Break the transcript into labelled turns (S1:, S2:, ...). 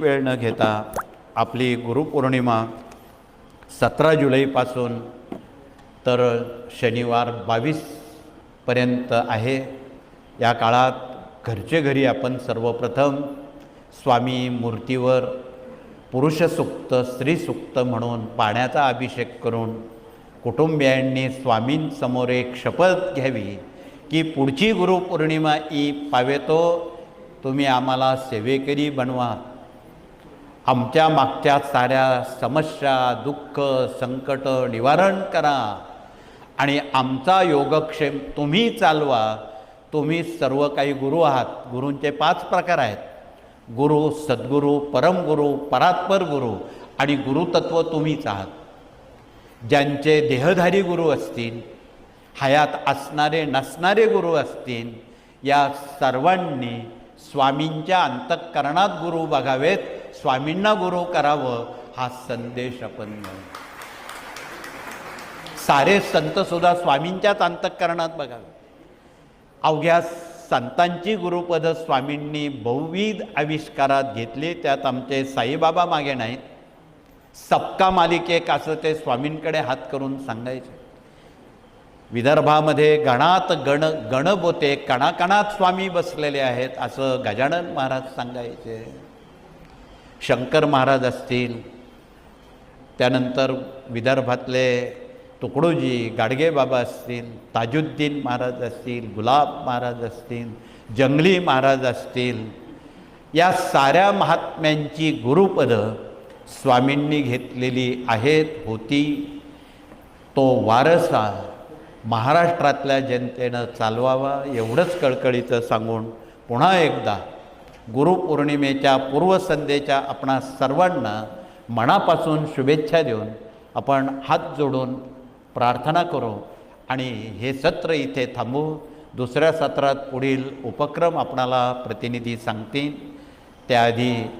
S1: वेळ न घेता आपली गुरुपौर्णिमा सतरा जुलैपासून तर शनिवार बावीसपर्यंत आहे. या काळात घरचे घरी आपण सर्वप्रथम स्वामी मूर्तीवर पुरुषसुक्त स्त्रीसुक्त म्हणून पाण्याचा अभिषेक करून कुटुंबियांनी स्वामींसमोर एक शपथ घ्यावी की पुढची गुरुपौर्णिमा ई पावेतो तुम्ही आम्हाला सेवेकरी बनवा. आमच्या मागच्या साऱ्या समस्या दुःख संकट निवारण करा. आणि आमचा योगक्षेम तुम्ही चालवा. तुम्ही सर्व काही गुरु आहात. गुरूंचे पाच प्रकार आहेत. गुरु सद्गुरू परमगुरू परात्पर गुरु आणि गुरुतत्व तुम्हीच आहात. ज्यांचे देहधारी गुरु असतील हयात असणारे नसणारे गुरु असतील या सर्वांनी स्वामींच्या अंतःकरणात गुरु बघावेत. स्वामींना गुरु करावं हा संदेश आपण सारे सारे संतसुद्धा स्वामींच्याच अंतःकरणात बघावे. अवघ्या संतांची गुरुपदं स्वामींनी बहुविध आविष्कारात घेतली त्यात आमचे साईबाबा मागे नाहीत. सबका मालिकेक असं ते स्वामींकडे हात करून सांगायचे. विदर्भामध्ये गणात गण गणबोते कणाकणात स्वामी बसलेले आहेत असं गजानन महाराज सांगायचे. शंकर महाराज असतील त्यानंतर विदर्भातले तुकडोजी गाडगेबाबा असतील ताजुद्दीन महाराज असतील गुलाब महाराज असतील जंगली महाराज असतील या साऱ्या महात्म्यांची गुरुपदं स्वामींनी घेतलेली आहेत होती. तो वारसा महाराष्ट्रातल्या जनतेनं चालवावा एवढंच कळकळीचं सांगून पुन्हा एकदा गुरुपौर्णिमेच्या पूर्वसंध्येच्या आपणा सर्वांना मनापासून शुभेच्छा देऊन आपण हात जोडून प्रार्थना करू. आणि हे सत्र इथे थांबू. दुसऱ्या सत्रात पुढील उपक्रम आपणाला प्रतिनिधी सांगतील. त्याआधी